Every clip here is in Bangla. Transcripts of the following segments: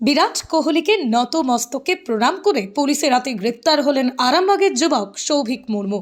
বিরাট কোহলিকে নত মস্তকে প্রণাম করে পুলিশের হাতে গ্রেপ্তার হলেন আরামবাগের যুবক সৌভিক মুর্মু।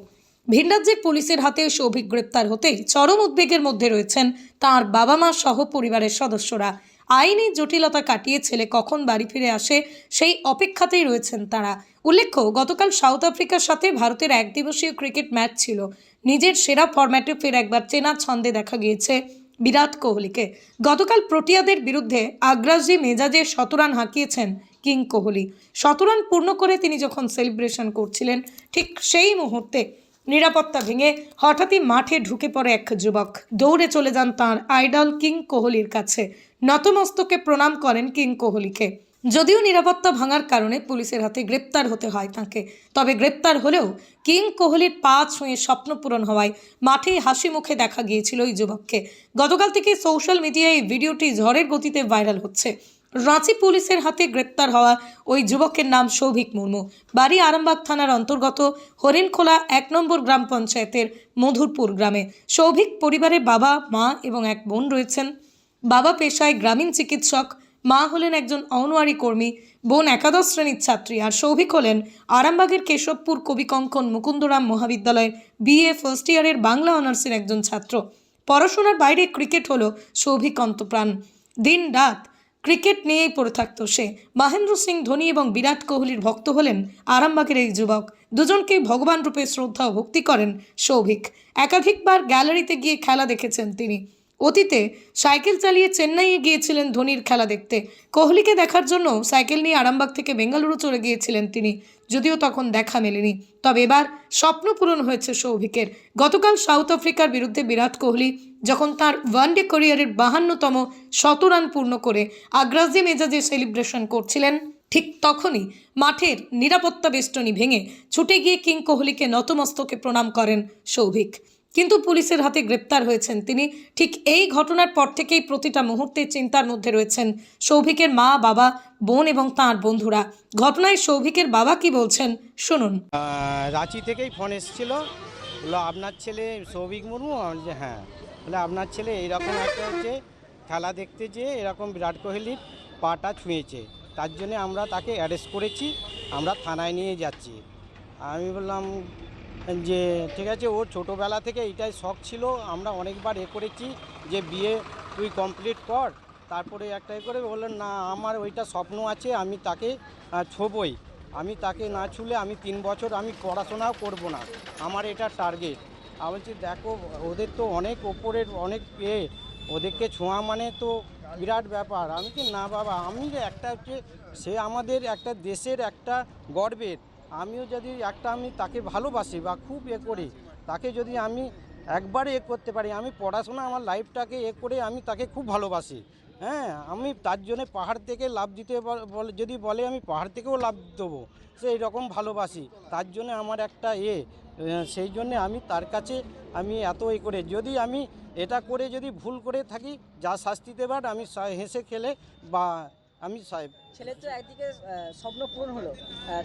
ভিনরাজ্যের পুলিশের হাতে সৌভিক গ্রেপ্তার হতেই চরম উদ্বেগের মধ্যে রয়েছেন তার বাবা মা সহ পরিবারের সদস্যরা। আইনি জটিলতা কাটিয়ে ছেলে কখন বাড়ি ফিরে আসে সেই অপেক্ষাতেই রয়েছেন তারা। উল্লেখ্য, গতকাল সাউথ আফ্রিকার সাথে ভারতের একদিবসীয় ক্রিকেট ম্যাচ ছিল। নিজের সেরা ফরম্যাটে ফের একবার চেনা ছন্দে দেখা গিয়েছে বিরাট কোহলিকে। গতকাল প্রোটিয়াদের বিরুদ্ধে আগ্রাসী মেজাজে শতরান হাঁকিয়েছেন কিং কোহলি। শতরান পূর্ণ করে তিনি যখন সেলিব্রেশন করছিলেন, ঠিক সেই মুহূর্তে নিরাপত্তা ভেঙে হঠাৎই মাঠে ঢুকে পড়ে এক যুবক। দৌড়ে চলে যান তাঁর আইডল কিং কোহলির কাছে। নতমস্তকে প্রণাম করেন কিং কোহলিকে। যদিও নিরাপত্তা ভাঙার কারণে পুলিশের হাতে গ্রেপ্তার হতে হয় তাকে, তবে গ্রেপ্তার হলেও কিং কোহলির পা ছুঁয়ে স্বপ্ন পূরণ হওয়ায় মাঠে হাসি মুখে দেখা গিয়েছিল ওই যুবককে। গতকাল থেকে সোশ্যাল মিডিয়ায় এই ভিডিওটি ঝড়ের গতিতে ভাইরাল হচ্ছে। রাঁচি পুলিশের হাতে গ্রেপ্তার হওয়া ওই যুবকের নাম সৌভিক মুর্মু। বাড়ি আরামবাগ থানার অন্তর্গত হরিণখোলা এক নম্বর গ্রাম পঞ্চায়েতের মধুরপুর গ্রামে। সৌভিক পরিবারের বাবা, মা এবং এক বোন রয়েছেন। বাবা পেশায় গ্রামীণ চিকিৎসক। মা হলেন একজন অঙ্গনওয়াড়ি কর্মী, বোন একাদশ শ্রেণির ছাত্রী আর সৌভিক হলেন আরামবাগের কেশবপুর কবিকঙ্কন মুকুন্দরাম মহাবিদ্যালয়ের বিএ ফার্স্ট ইয়ারের বাংলা অনার্সের একজন ছাত্র। পড়াশোনার বাইরে ক্রিকেট হলো সৌভিক অন্তপ্রাণ। দিন রাত ক্রিকেট নিয়েই পড়ে থাকত সে। মহেন্দ্র সিং ধোনি এবং বিরাট কোহলির ভক্ত হলেন আরামবাগের এই যুবক। দুজনকেই ভগবান রূপে শ্রদ্ধা ও ভক্তি করেন সৌভিক। একাধিকবার গ্যালারিতে গিয়ে খেলা দেখেছেন তিনি। অতীতে সাইকেল চালিয়ে চেন্নাইয়ে গিয়েছিলেন ধোনির খেলা দেখতে। কোহলিকে দেখার জন্য সাইকেল নিয়ে আরামবাগ থেকে বেঙ্গালুরু চলে গিয়েছিলেন তিনি, যদিও তখন দেখা মেলেনি। তবে এবার স্বপ্ন পূরণ হয়েছে সৌভিকের। গতকাল সাউথ আফ্রিকার বিরুদ্ধে বিরাট কোহলি যখন তার ওয়ানডে ক্যারিয়ারের বাহান্নতম শত রান পূর্ণ করে আগ্রাসী মেজাজে সেলিব্রেশন করছিলেন, ঠিক তখনই মাঠের নিরাপত্তা বেষ্টনী ভেঙে ছুটে গিয়ে কিং কোহলিকে নতমস্তকে প্রণাম করেন সৌভিক। কিন্তু পুলিশের হাতে গ্রেপ্তার হয়েছেন তিনি। ঠিক এই ঘটনার পর থেকেই প্রতিটা মুহূর্তে চিন্তার মধ্যে রয়েছেন সৌভিকের মা, বাবা, বোন এবং তাঁর বন্ধুরা। ঘটনায় সৌভিকের বাবা কি বলছেন, শুনুন। রাঁচি থেকেই ফোন এসেছিল। বলল, আপনার ছেলে সৌভিক মুর্মু? হ্যাঁ। বলে আপনার ছেলে এরকম একটা হচ্ছে, খেলা দেখতে যেয়ে এরকম বিরাট কোহলির পাটা ছুঁয়েছে। তার জন্য আমরা তাকে অ্যারেস্ট করেছি, আমরা থানায় নিয়ে যাচ্ছি। আমি বললাম যে, ঠিক আছে, ওর ছোটোবেলা থেকে এটাই শখ ছিল। আমরা অনেকবার এ করেছি যে, বিয়ে তুই কমপ্লিট কর। তারপরে একটা এ করে বললেন, না, আমার ওইটা স্বপ্ন আছে, আমি তাকে ছোবই। আমি তাকে না ছুলে আমি তিন বছর আমি পড়াশোনাও করব না। আমার এটা টার্গেট আমি বলছি, দেখো, ওদের তো অনেক ওপরের, অনেক এ, ওদেরকে ছোঁয়া মানে তো বিরাট ব্যাপার। আমি কি না বাবা, আমি একটা হচ্ছে, সে আমাদের একটা দেশের একটা গর্বের। আমিও যদি একটা আমি তাকে ভালোবাসি বা খুব এ করি, তাকে যদি আমি একবারে এ করতে পারি, আমি পড়াশোনা আমার লাইফটাকে এ করে আমি তাকে খুব ভালোবাসি। হ্যাঁ আমি তার জন্য পাহাড় থেকে লাভ দিতে বলে, যদি বলে আমি পাহাড় থেকেও লাভ দেবো, সে রকম ভালোবাসি। তার জন্য আমার একটা এ সেই জন্য আমি তার কাছে আমি এত এ করে, যদি আমি এটা করে যদি ভুল করে থাকি, যা শাস্তি দেবার, আমি হেসে খেলে বা আমি সাহেব। ছেলের তো একদিকে স্বপ্ন পূরণ হলো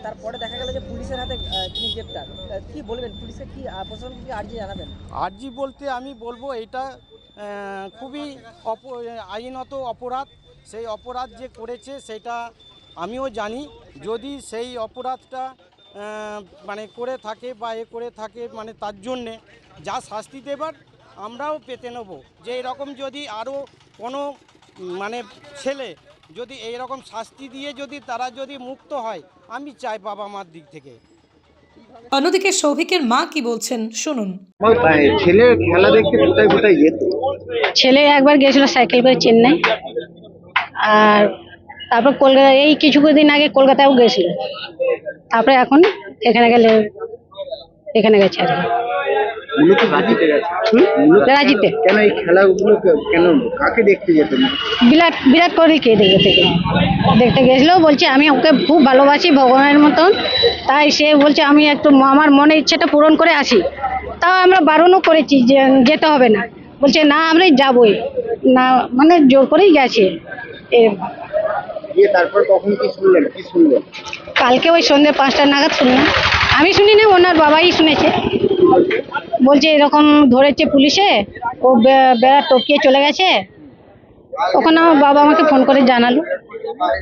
তারপরে দেখা গেল যে পুলিশের হাতে তিনি গ্রেপ্তার। কি বলবেন পুলিশকে কি প্রশাসনকে কি আর্জি জানাবেন? আরজি বলতে আমি বলব এটা খুবই অপ আইনত অপরাধ। সেই অপরাধ যে করেছে সেটা আমিও জানি। যদি সেই অপরাধটা মানে করে থাকে বা এ করে থাকে মানে তার জন্যে যা শাস্তি দেবার আমরাও পেতে নেব। যে এরকম যদি আরও কোনো মানে ছেলে যদি এই রকম শাস্তি দিয়ে যদি তারা যদি মুক্ত হয় আমি চাই বাবা মার দিক থেকে। অন্যদিকে সৌভিকের মা কি বলছেন শুনুন। ছেলে খেলা দেখতে কোথায় কোথায় যেত ছেলে একবার গেছিল সাইকেল করে চেন্নাই। আর তারপর কলকাতা এই কিছু দিন আগে কলকাতায়ও গেছিল তারপরে এখন এখানে গেলে এখানে গেছে আর কি। মূলত রাজিতে গেছে। হুম? কেন এই খেলাগুলো কেন কাকে দেখতে যেত বিরাট বিরাট কোহলি কে দেখতে দেখতে গেছিল বলছে আমি ওকে খুব ভালোবাসি ভগবানের মতন। তাই সে বলছে আমি একটু আমার মনের ইচ্ছেটা পূরণ করে আসি। তাও আমরা বারণও করেছি যে যেতে হবে না। বলছে না আমরা যাবই। না মানে জোর করেই গেছে। তারপর কখন কি শুনলেন? কি শুনলেন? কালকে ওই সন্ধ্যে পাঁচটা নাগাদ শুনলাম। আমি শুনিনি ওনার বাবাই শুনেছে। বলছে এরকম ধরেছে পুলিশে ও বেড়া টপকিয়ে চলে গেছে। ওখানে আমার বাবা আমাকে ফোন করে জানালো।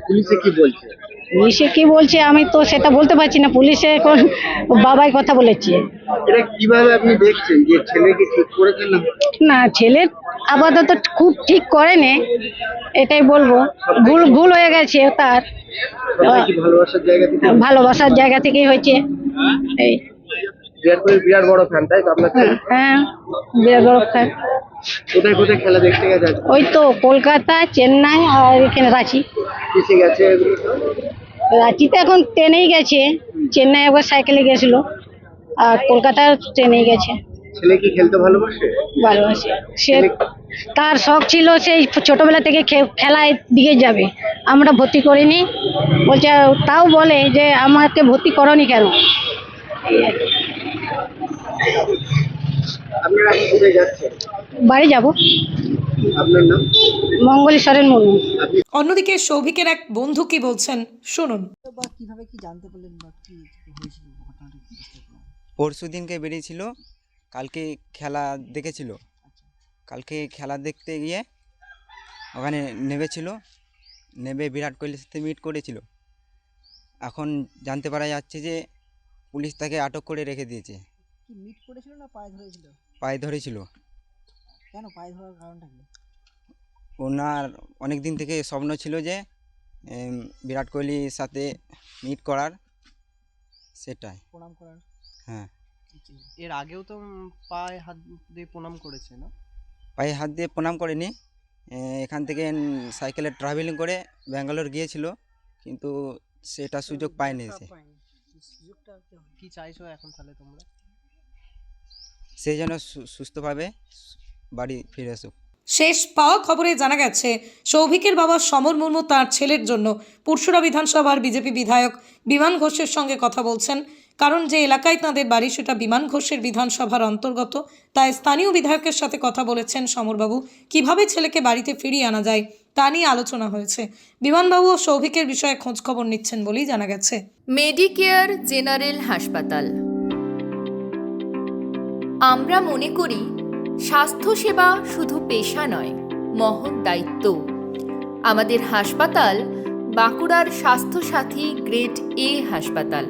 পুলিশে কি বলছে? পুলিশে কি বলছে আমি তো সেটা বলতে পারছি না পুলিশে এখন বাবাই কথা বলেছে। এটা কীভাবে আপনি দেখছেন যে ছেলেকে ঠিক করেছেন না? না ছেলে আপাতত খুব ঠিক করেনি এটাই বলব। ভুল ভুল হয়ে গেছে তার। ভালোবাসার জায়গা থেকে থেকেই হয়েছে। এই। বিরাট কোহলির বিরাট বড় ফ্যান তাই তো আপনার ছেলে? হ্যাঁ বিরাট বড় fan। কোথায় কোথায় খেলা দেখতে গেছে ওই তো কলকাতা চেন্নাই আর এখানে রাঁচি। কিসে গেছে? তো? রাঁচিতে এখন ট্রেনেই গেছে। চেন্নাই একবার সাইকেলে গেছিল। আর কলকাতা ট্রেনেই গেছে। ছেলে কি খেলতে ভালোবাসে? ভালোবাসে। সে তার শখ ছিল সেই ছোটবেলা থেকে খে- খেলায় দিকে যাবে। আমরা ভর্তি করিনি। বলছে তাও বলে যে আমাকে ভর্তি করনি কেন? বাড়ি যাব। আপনার নাম? মঙ্গলী সরেন মুর্মু অন্যদিকে সৌভিকের এক বন্ধু কি বলছেন শুনুন। কীভাবে কি জানতে পারলেন বা কি। পরশু দিনকে বেরিয়েছিল কালকে খেলা দেখেছিল। কালকে খেলা দেখতে গিয়ে ওখানে নেমেছিল নেবে বিরাট কোহলির সাথে মিট করেছিল। এখন জানতে পারা যাচ্ছে যে পুলিশ তাকে আটক করে রেখে দিয়েছে। কি মিট করেছিল না পায়ে ধরেছিল? পায়ে ধরেছিল। কেন পায়ে ধরার কারণটা কি? ওনার অনেক দিন থেকে স্বপ্ন ছিল যে বিরাট কোহলির সাথে মিট করার। সেটাই। প্রণাম করার। হ্যাঁ। এর আগেও তো পায়ে হাত দিয়ে প্রণাম করেছে না? পায়ে হাত দিয়ে প্রণাম করেনি। এখান থেকে সাইকেলে ট্রাভেলিং করে ব্যাঙ্গালোর গিয়েছিল কিন্তু সেটা সুযোগ পায়নি সে। কি চাইছো এখন তাহলে তোমরা? সেই জন্য সু- সুস্থভাবে বাড়ি ফিরে আসুক। শেষ পাওয়া খবরে জানা গেছে, সৌভিকের বাবা সমর মুর্মু তার ছেলের জন্য পুরসুরা বিধানসভার বিজেপি বিধায়ক বিমান ঘোষের সঙ্গে কথা বলছেন। কারণ যে এলাকায় তাঁদের বাড়ি সেটা বিমান ঘোষের বিধানসভার অন্তর্গত। তাই স্থানীয় বিধায়কের সাথে কথা বলেছেন সমরবাবু। কীভাবে ছেলেকে বাড়িতে ফিরিয়ে আনা যায়, তা নিয়ে আলোচনা হয়েছে। বিমানবাবু ও সৌভিকের বিষয়ে খোঁজখবর নিচ্ছেন বলেই জানা গেছে। মেডিকেয়ার জেনারেল হাসপাতাল। আমরা মনে করি স্বাস্থ্যসেবা শুধু পেশা নয়, মহৎ দায়িত্ব। আমাদের হাসপাতাল বাঁকুড়ার স্বাস্থ্যসাথী গ্রেড এ হাসপাতাল।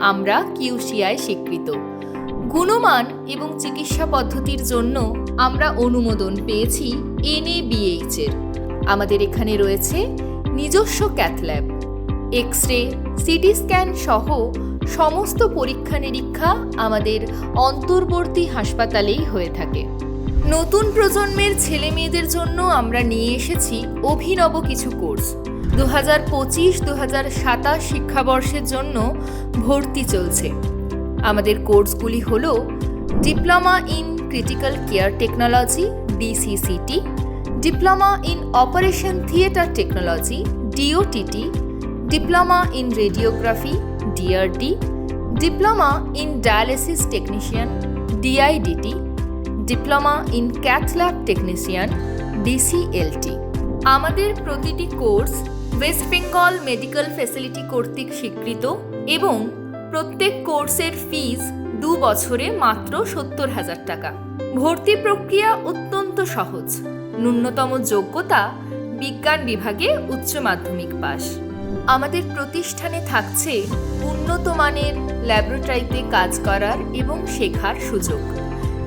আমরা কিউসিআই স্বীকৃত। গুণমান এবং চিকিৎসা পদ্ধতির জন্য আমরা অনুমোদন পেয়েছি এনএবিএইচ এর। আমাদের এখানে রয়েছে নিজস্ব cath lab X ray CT scan সহ সমস্ত পরীক্ষা নিরীক্ষা আমাদের অন্তর্বর্তী হাসপাতালেই হয়ে থাকে। নতুন প্রজন্মের ছেলে মেয়েদের জন্য আমরা নিয়ে এসেছি অভিনব কিছু কোর্স। দু হাজার পঁচিশ দু হাজার সাতাশ শিক্ষাবর্ষের জন্য ভর্তি চলছে। আমাদের কোর্সগুলি হল diploma in critical care technology, DCCT, diploma in operation theatre technology, DOTT diploma in radiography DRD diploma in dialysis technician DIDT diploma in cath lab technician DCLT আমাদের প্রতিটি course West Bengal medical facility কর্তৃক স্বীকৃত এবং প্রত্যেক কোর্সের ফিজ দু বছরে মাত্র সত্তর হাজার টাকা। ভর্তি প্রক্রিয়া অত্যন্ত সহজ। ন্যূনতম যোগ্যতা বিজ্ঞান বিভাগে উচ্চ মাধ্যমিক পাস আমাদের প্রতিষ্ঠানে থাকছে উন্নত মানের ল্যাবরেটরিতে কাজ করার এবং শেখার সুযোগ।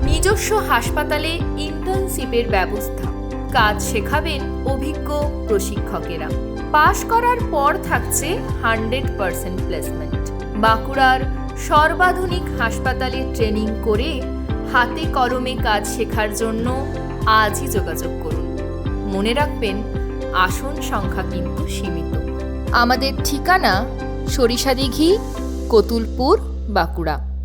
নিজস্ব হাসপাতালে ইন্টার্নশিপের ব্যবস্থা। কাজ শেখাবেন অভিজ্ঞ প্রশিক্ষকেরা। পাশ করার পর থাকছে হান্ড্রেড পার্সেন্ট প্লেসমেন্ট। বাঁকুড়ার সর্বাধুনিক হাসপাতালে ট্রেনিং করে হাতে কলমে কাজ শেখার জন্য আজই যোগাযোগ করুন। মনে রাখবেন, আসন সংখ্যা কিন্তু সীমিত। আমাদের ঠিকানা সরিষাদিঘি কতুলপুর বাঁকুড়া।